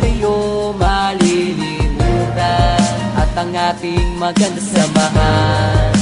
kayo malilimutan At ang ating maganda samahan.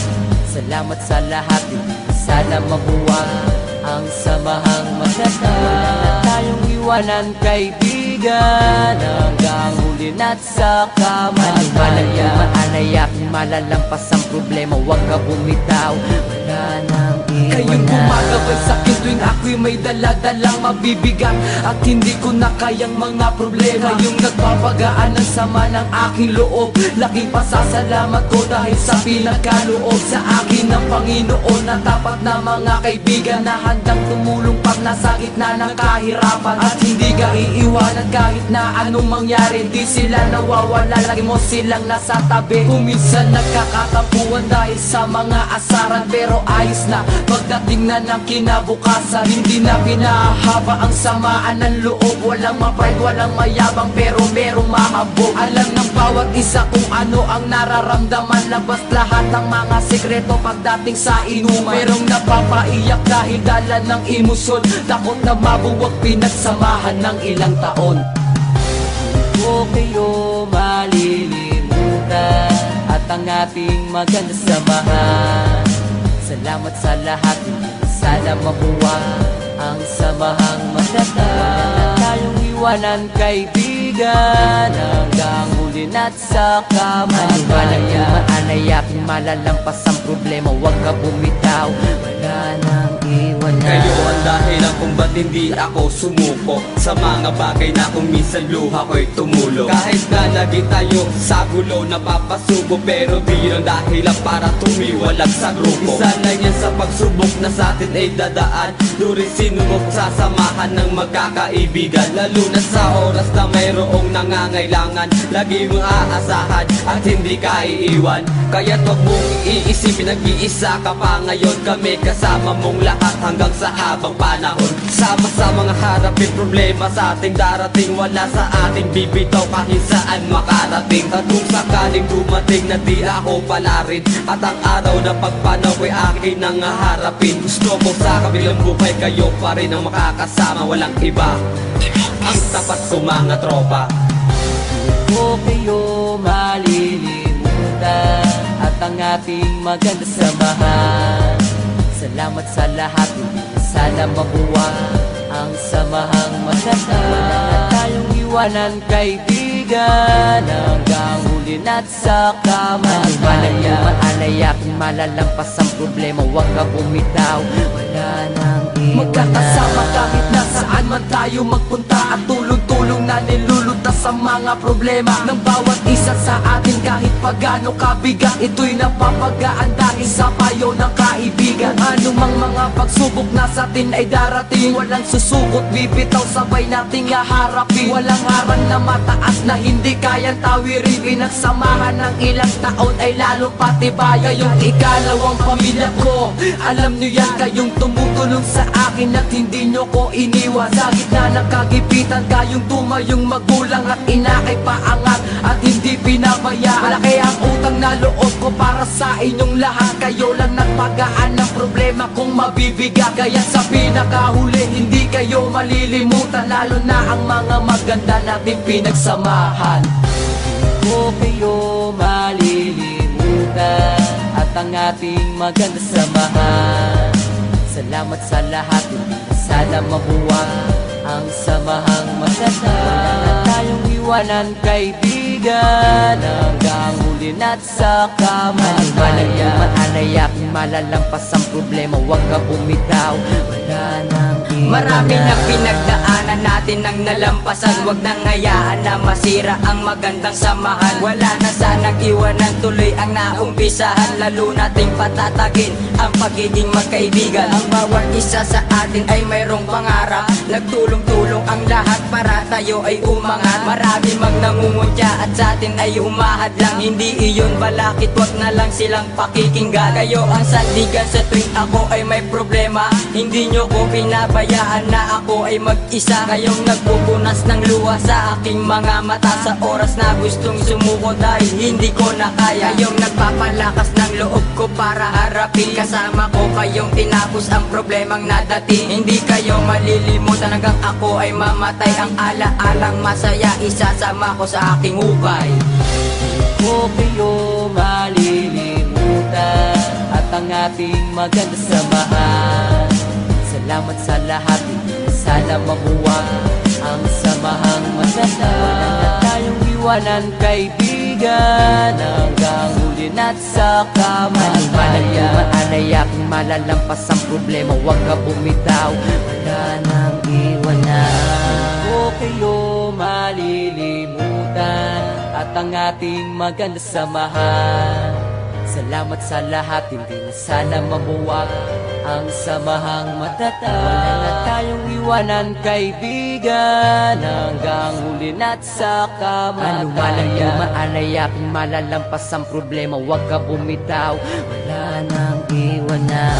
Salamat sa lahat, hindi sana mabuwag Ang samahang magdasal Na tayong iwanan kaibigan Hanggang huli na't sa kamatayan Maanayak, malalampas ang problema Huwag ka bumitaw, wala nang iwanan. Kayong gumagabay sa'kin tuwing ako'y may daladalang mabibigat At hindi ko na kayang mga problema. Kayong nagpapagaan ng sama ng aking loob Laking pasasalamat ko dahil sa pinagkaloob Sa akin ng Panginoon na tapat na mga kaibigan Na handang tumulong pag nasa gitna ng kahirapan. At hindi ka iiwanan kahit na anong mangyari Di sila nawawala, lagi mo silang nasa tabi. Kung minsan nagkakatampuan dahil sa mga asaran Pero ayos na. Pagdating na ng kinabukasan Hindi na pinahaba ang samaan ng loob. Walang ma-pride, walang mayabang pero merong mahabog. Alam ng bawat isa kung ano ang nararamdaman. Labas lahat ng mga sekreto pagdating sa inuman. Merong napapaiyak dahil dala ng emosyon Takot na mabuwag pinagsamahan ng ilang taon. Ko kayo malilimutan At ang ating maganda samahan. Salamat sa lahat, hindi sana mabuwag Ang samahang Wala na tayong iwanan kaibigan. Hanggang huli na't sa kamalaya Anay aking malalampas ang problema Huwag ka bumitaw. Wala nang iwanan Kayo ang dahilan kung ba't hindi ako sumuko Sa mga bagay na kung minsan luha ko'y tumulo. Kahit na lagi tayo sa gulo napapasubo Pero di lang dahilan para tumiwalag sa grupo. Isa lang yan sa pagsubok na sa atin ay dadaan. Duri sinubok sa samahan ng magkakaibigan? Lalo na sa oras na mayroong nangangailangan Lagi mong aasahan at hindi ka iiwan. Kaya't wag mong iisipin nag-iisa ka pa ngayon Kami kasama mong lahat. Hanggang sa habang panahon. Sama-sama nga harapin problema sa ating darating. Wala sa ating bibitaw kahit saan makarating. At kung sakaling dumating na di ako pala rin. At ang araw na pagpanaw ko'y akin ang harapin Gusto ko sa kabilang buhay kayo pa rin ang makakasama. Walang iba. Ang tapat ko mga tropa. Ko kayo malilimutan At ang ating maganda samahan Salamat sa lahat, hindi na sana mabuwag Ang samahang maganda Wala na tayong iwanan kaibigan Hanggang huli na't sa kamalaya Anay aking malalampas ang problema. Huwag ka bumitaw. Wala nang iwanan. Magkakasama kahit nasaan man tayo magpunta. At tulong-tulong na nilulutas sa mga problema Ng bawat isa sa atin pagano kabigat Ito'y napapagaan dahil sa payo ng kaibigan. Anumang mga pagsubok na sa atin ay darating Walang susukot, bibitaw, sabay nating haharapin. Walang harang na mataas na hindi kayang tawirin Pinagsamahan ng ilang taon ay lalo patibay Kayong ikalawang pamilya ko Alam nyo yan, kayong tumutulong sa akin At hindi nyo ko iniwan. Sa gitna ng kagipitan Kayong tumayong magulang at ina ay paangat At hindi pinabaya Malaki ang utang na loob ko para sa inyong lahat. Kayo lang nagpagaan ng problema kung mabibigat. Kaya sa pinakahuli hindi kayo malilimutan. Lalo na ang mga maganda natin pinagsamahan. Ko kayo malilimutan At ang ating maganda samahan. Salamat sa lahat, hindi na sana mabuwag Ang samahang maganda. Wala na tayong iwanan kaibigan Hanggang huli na't sa kamalaya Anay aking malalampas ang problema Huwag ka bumitaw. Wala nang Marami na pinagdaanan natin ang nalampasan. Huwag nang hayaan na masira ang magandang samahan. Wala na sanang iwanan tuloy ang naumpisahan. Lalo nating patatagin ang pagiging magkaibigan. Ang bawat isa sa atin ay mayroong pangarap. Nagtulong-tulong ang lahat para tayo ay umangat. Marami mang at sa atin ay umahad lang. Hindi iyon balakit wag na lang silang pakikinggan. Kayo ang sandigan sa tuwing ako ay may problema. Hindi nyo ko pinabayaan na ako ay mag-isa. Kayong nagpupunas ng luha sa aking mga mata. Sa oras na gustong sumuko dahil hindi ko na kaya. Kayong nagpapalakas ng loob ko para harapin. Kasama ko kayong tinapos ang problemang nadating. Hindi kayo malilimutan hanggang ako ay mamatay. Ang ala-alang masaya isasama ko sa aking hukay ko kayo ating maganda samahan. Salamat sa lahat, sana mabuwag Ang samahang maganda Wala na tayong iwanan kaibigan Hanggang huli na't sa kamatayan. Maanay aking malalampas ang problema Huwag ka bumitaw. Wala nang iwanan. Ko kayo malilimutan At ang ating maganda samahan Salamat sa lahat, hindi na sana mabuwag Ang samahang matatag. Wala na tayong iwanan kaibigan Hanggang huli na't sa Ano malang kamatayan dumaanay aking malalampas ang problema Huwag ka bumitaw. Wala nang iwanan